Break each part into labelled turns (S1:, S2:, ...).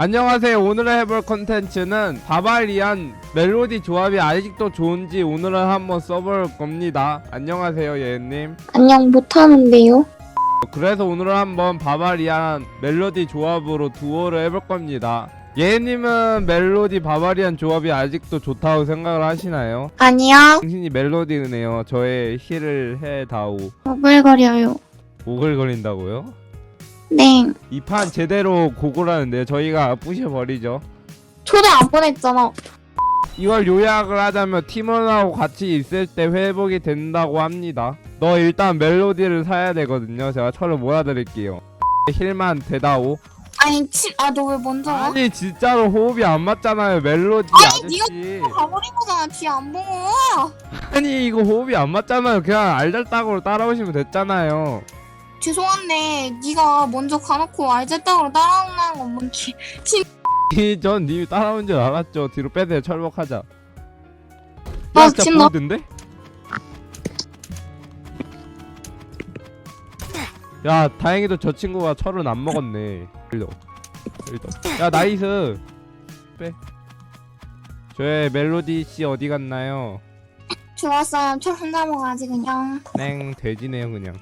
S1: 안녕하세요. 오늘 해볼 컨텐츠는 바바리안 멜로디 조합이 아직도 좋은지 오늘은 한번 써볼 겁니다. 안녕하세요, 예님.
S2: 안녕 못하는데요.
S1: 그래서 오늘은 한번 바바리안 멜로디 조합으로 두오를 해볼 겁니다. 예님은 멜로디 바바리안 조합이 아직도 좋다고 생각을 하시나요?
S2: 아니요.
S1: 당신이 멜로디네요. 저의 힐을 해다오.
S2: 오글거려요.
S1: 오글거린다고요?
S2: 네.
S1: 이 판 제대로 고고라는데 저희가 부셔버리죠.
S2: 초대 안 보냈잖아.
S1: 이걸 요약을 하자면 팀원하고 같이 있을 때 회복이 된다고 합니다. 너 일단 멜로디를 사야 되거든요. 제가 철을 모아드릴게요. 힐만 대다오.
S2: 아니 치, 아너 왜 먼저 와?
S1: 아니 진짜로 호흡이 안 맞잖아요. 멜로디
S2: 아니,
S1: 아저씨.
S2: 가버린 거잖아. 뒤에 안 보고.
S1: 아니 이거 호흡이 안 맞잖아요. 그냥 알잘딱으로 따라오시면 됐잖아요.
S2: 죄송한데 네가 먼저 가놓고 알잘딱으로 따라온다는 건 뭔지.
S1: 전 님이 따라온 줄 알았죠. 뒤로 빼세요. 철벽하자.
S2: 아,
S1: 야, 진짜
S2: 지금
S1: 보이던데? 야, 다행히도 저 친구가 철은 안 먹었네. 일도. 일도. 야, 나이스. 빼. 저의 멜로디 씨 어디 갔나요?
S2: 좋았어요. 저 혼자 먹어야지 그냥.
S1: 땡, 돼지네요, 그냥.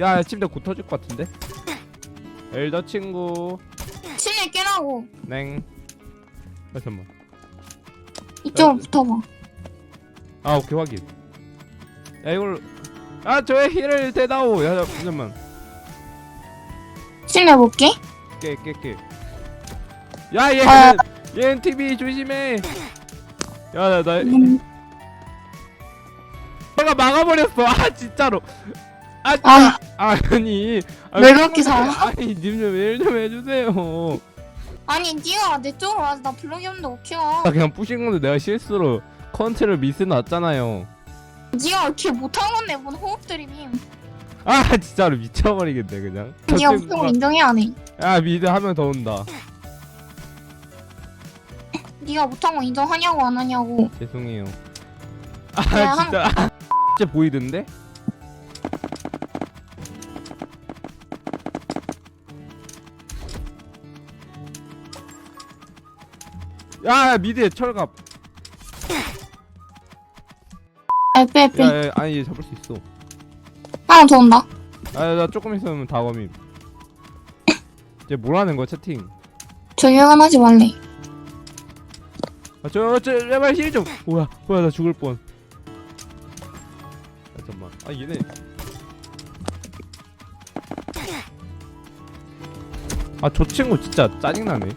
S1: 야, 야, 침대 곧 터질 것 같은데? 엘더 친구.
S2: 침대 깨라고.
S1: 땡. 아, 잠깐만.
S2: 이쪽으로 붙어봐.
S1: 아 오케이 확인 야 이걸 아 저의 힐을 대다오 야 잠깐만
S2: 침대 볼게.
S1: 깨깨깨 야얘
S2: 아.
S1: 얘는 TV 조심해 야나
S2: 음,
S1: 내가 막아버렸어 아 진짜로 아
S2: 아,
S1: 진짜 아니 아,
S2: 왜 그렇게 살아?
S1: 아니 님 좀 일 좀 해주세요
S2: 아니 네가 내 쪽으로 와서 나 블록이 없는데 어떻게 와?
S1: 나 그냥 부신 건데 내가 실수로 컨트롤 미스 났잖아요
S2: 네가 이렇게 못한 건데 뭔 호흡 드림임.
S1: 아 진짜로 미쳐버리겠네 그냥 저
S2: 네가
S1: 친구가-
S2: 못한 걸 인정해 안 해.
S1: 야 미드 한 명 더 온다
S2: 네가 못한 거 인정하냐고 안 하냐고.
S1: 죄송해요.
S2: 야,
S1: 아 진짜 아, 진짜 보이던데? 야, 야 미드에 철갑.
S2: 에빼에빼.
S1: 야, 야 아니 얘 잡을 수 있어.
S2: 하나 더 온다.
S1: 아, 나 조금 있으면 다 범임. 이제 뭘 하는 거야 채팅?
S2: 조용한 하지 말래.
S1: 아, 저, 저, 제발 힐 좀. 뭐야, 뭐야, 나 죽을 뻔. 아, 잠깐만. 아, 얘네. 아, 저 친구 진짜 짜증나네.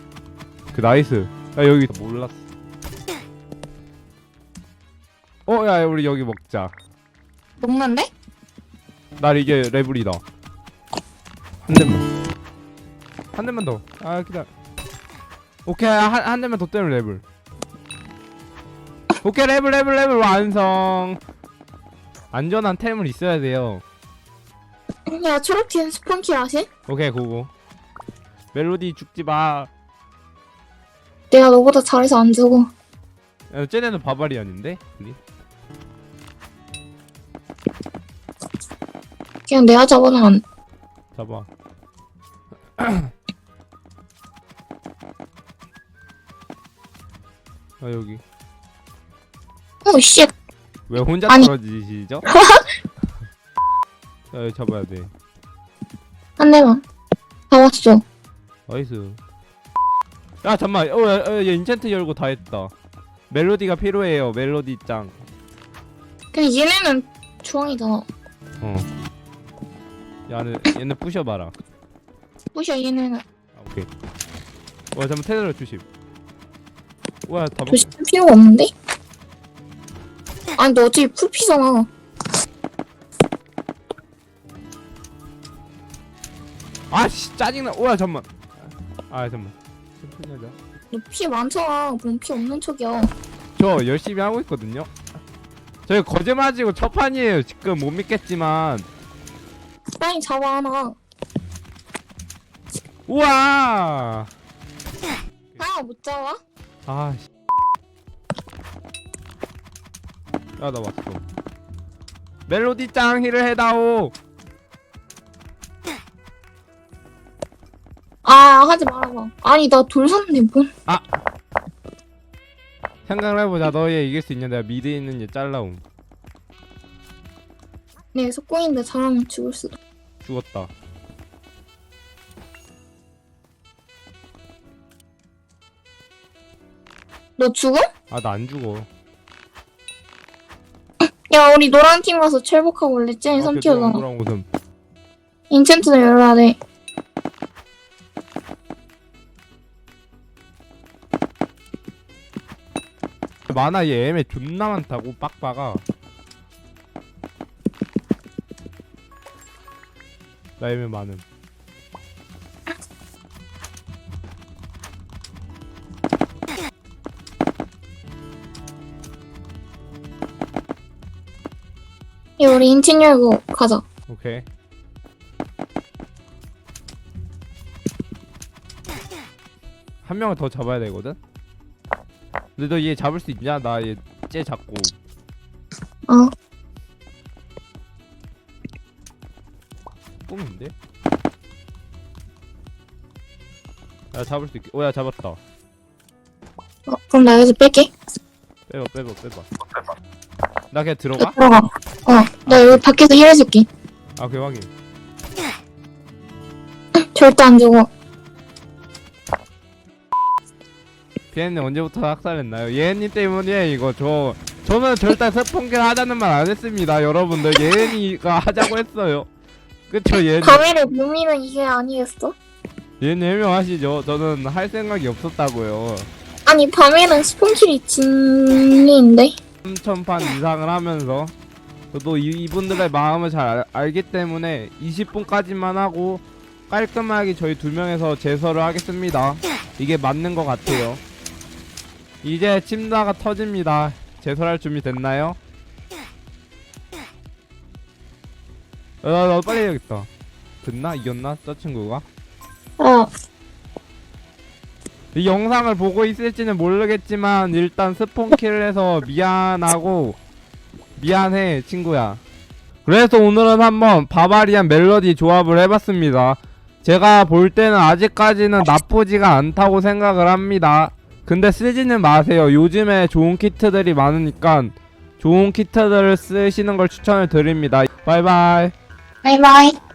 S1: 그 나이스. 야, 여기 몰랐어. 어, 야, 우리 여기 먹자.
S2: 먹는데?
S1: 날 이게 레벨이다. 한 대만. 한 대만 더. 아, 기다려. 오케이, 한, 한 대만 더 때려, 레벨. 오케이, 레벨, 레벨, 레벨 완성. 안전한 템을 있어야 돼요.
S2: 야 초록팀 스폰키 아시?
S1: 오케이, 고고. 멜로디 죽지 마.
S2: 내가 너보다 잘해서 안 주고.
S1: 야, 쟤네는 바바리안인데? 우리?
S2: 그냥 내가 잡아는 안.
S1: 잡아. 아, 여기.
S2: 오 씨.
S1: 왜 혼자
S2: 아니.
S1: 떨어지시죠? 야, 이거 잡아야 돼.
S2: 한 대만. 다 왔어.
S1: 나이스. 야, 잠만. 어, 야, 야, 얘 인챈트 열고 다 했다. 멜로디가 필요해요. 멜로디 짱.
S2: 근데 얘네는 주황이잖아.
S1: 어. 야는 얘는 부셔봐라.
S2: 부셔 얘네는.
S1: 아, 오케이. 와, 잠만 테레로 주심. 와, 다 먹.
S2: 조심 필요가 없는데? 아니 너 어차피 풀피잖아.
S1: 아씨, 짜증나. 와, 잠만. 아, 잠만. 천천히 하자.
S2: 너 피 많잖아. 뭔 피 없는 척이야.
S1: 저 열심히 하고 있거든요. 저희 거짓말지고 첫 판이에요. 지금 못 믿겠지만.
S2: 빨리 잡아 하나.
S1: 우와.
S2: 하나 못 잡아?
S1: 아, 씨. 야, 나 왔어. 멜로디 짱 힐을 해다오.
S2: 아 하지 말아봐. 아니 나 돌 샀네 뭔?
S1: 생각을 해보자 너얘 이길 수 있냐 내가 미드에 있는 얘 잘라옴
S2: 네 속공인데 잘하면 죽을 수도.
S1: 죽었다
S2: 너 죽어?
S1: 아 나 안 죽어
S2: 야 우리 노란 팀 가서 철복하고 원래 쟤네
S1: 아,
S2: 3티어잖아.
S1: 그랑 웃음
S2: 인챈트도 열어야 돼.
S1: 만화 얘 애매 존나 많다고 빡빡아. 나 애매 많음.
S2: 야 우리 인챈 열고 가자.
S1: 오케이. 한 명을 더 잡아야 되거든 근데 너 얘 잡을 수 있냐? 나 얘 쟤 잡고
S2: 어.
S1: 뽕인데? 야 잡을 수 있게 오야 잡았다
S2: 어, 그럼 나 여기서 뺄게.
S1: 빼봐 빼봐 빼봐 나 그냥 들어가?
S2: 들어가. 어. 나 여기 밖에서 힐해줄게.
S1: 아 그래 확인
S2: 절대 안 죽어.
S1: 비엔님 언제부터 학살했나요? 예은님 때문이에요 이거 저 저는 절대 스폰킬 하자는 말 안 했습니다 여러분들. 예은이가 하자고 했어요. 그쵸 예은님?
S2: 밤에를 묘미는 이게 아니겠어?
S1: 예은님 해명하시죠. 저는 할 생각이 없었다고요.
S2: 아니 밤에는 스폰킬이 진리인데?
S1: 3천판 이상을 하면서. 저도 이, 이분들의 마음을 잘 알, 알기 때문에 20분까지만 하고 깔끔하게 저희 두 명에서 제설을 하겠습니다. 이게 맞는 것 같아요 이제 침다가 터집니다 제설할 준비 됐나요? 어, 나, 나 빨리 해야겠다 됐나? 이겼나? 저 친구가?
S2: 어.
S1: 이 영상을 보고 있을지는 모르겠지만 일단 스폰킬을 해서 미안하고 미안해 친구야 그래서 오늘은 한번 바바리안 멜로디 조합을 해봤습니다 제가 볼 때는 아직까지는 나쁘지가 않다고 생각을 합니다 근데 쓰지는 마세요. 요즘에 좋은 키트들이 많으니까 좋은 키트들을 쓰시는 걸 추천을 드립니다. 바이바이.
S2: 바이바이.